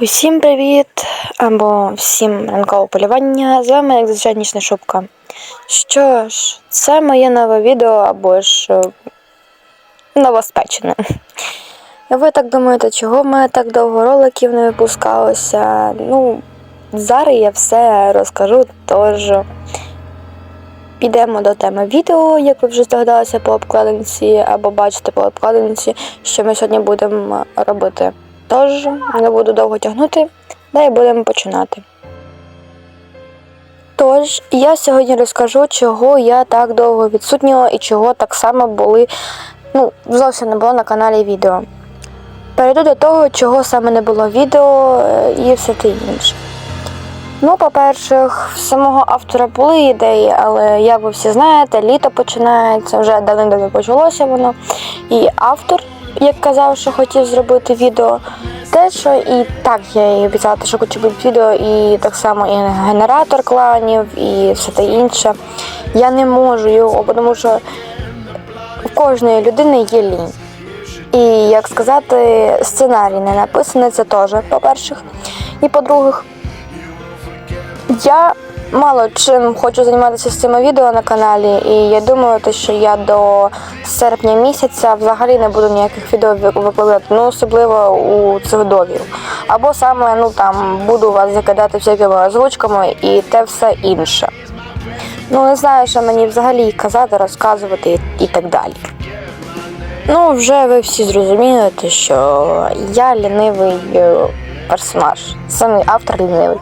Усім привіт! Або всім ранкове полювання. З вами як зазвичай Нічна шубка. Що ж, це моє нове відео або ж е, новоспечене. Ви так думаєте, чого мене так довго роликів не випускалося? Ну, зараз я все розкажу, тож підемо до теми відео, як ви вже здогадалися по обкладинці, або бачите по обкладинці, що ми сьогодні будемо робити. Тож не буду довго тягнути, да і будемо починати. Тож, я сьогодні розкажу, чого я так довго відсутніла і чого так само були, ну, зовсім не було на каналі відео. Перейду до того, чого саме не було відео е, і все те інше. Ну, по-перше, в самого автора були ідеї, але як ви всі знаєте, літо починається, вже давно почалося воно. І автор, як казав, що хотів зробити відео, те, що і так я їй обіцяла, що хочу бути відео, і так само і генератор кланів, і все те інше. Я не можу його, тому що в кожної людини є лінь. І як сказати, сценарій не написаний, це теж, по-перше. І по-друге, я мало чим хочу займатися з цими відео на каналі, і я думаю, що я до серпня місяця взагалі не буду ніяких відео викладати, ну особливо у цих довів. Або саме ну там буду вас закидати всякими озвучками і те все інше. Ну не знаю, що мені взагалі казати, розказувати і, так далі. Ну, вже ви всі зрозуміли, те, що я лінивий е, персонаж, самий автор лінивий.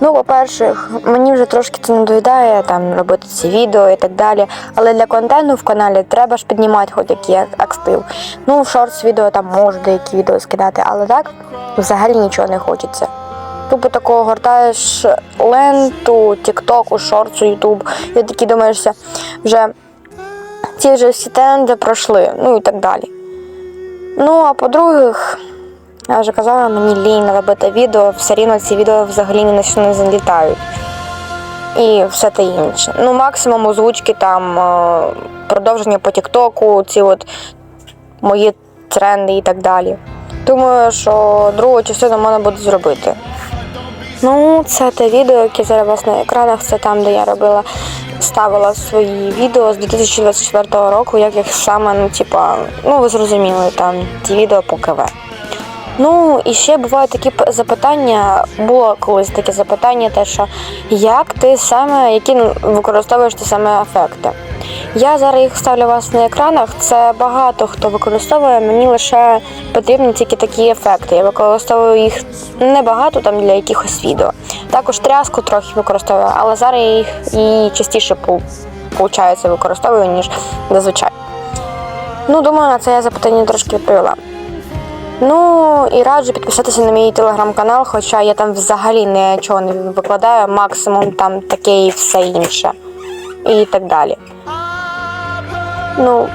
Ну, по-перше, мені вже трошки це надоїдає там робити ці відео і так далі. Але для контенту в каналі треба ж піднімати хоч який актив. Ну, в шортс відео там можу деякі відео скидати, але так взагалі нічого не хочеться. Тупо такого гортаєш ленту, тіктоку, шортсу, ютуб, і такі думаєшся, вже ці вже всі тренди пройшли, ну і так далі. Ну, а по-друге, я вже казала, мені лінь робити відео, все рівно ці відео взагалі ні на що не залітають. І все те інше. Ну, максимум озвучки там е, продовження по Тіктоку, ці от мої тренди і так далі. Думаю, що другу частину можна буде зробити. Ну, це те відео, яке зараз у вас на екранах, це там, де я робила, ставила свої відео з 2024 року, як їх саме, ну, типа, ну ви зрозуміли, там ті відео по КВ. Ну, і ще бувають такі запитання, було колись таке запитання, те, що як ти саме, які використовуєш ти саме ефекти. Я зараз їх ставлю вас на екранах. Це багато хто використовує. Мені лише потрібні тільки такі ефекти. Я використовую їх небагато там для якихось відео. Також тряску трохи використовую, але зараз я їх і частіше виходить, використовую, ніж зазвичай. Ну, думаю, на це я запитання трошки відповіла. Ну і раджу підписатися на мій телеграм-канал, хоча я там взагалі нічого не викладаю, максимум там таке і все інше. І так далі. Ну,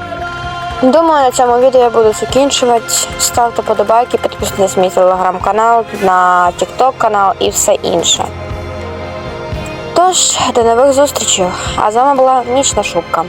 думаю, на цьому відео я буду закінчувати. Ставте подобайки, підписуйтесь на мій телеграм-канал, на тікток канал і все інше. Тож, до нових зустрічей. А з вами була Нічна Шубка.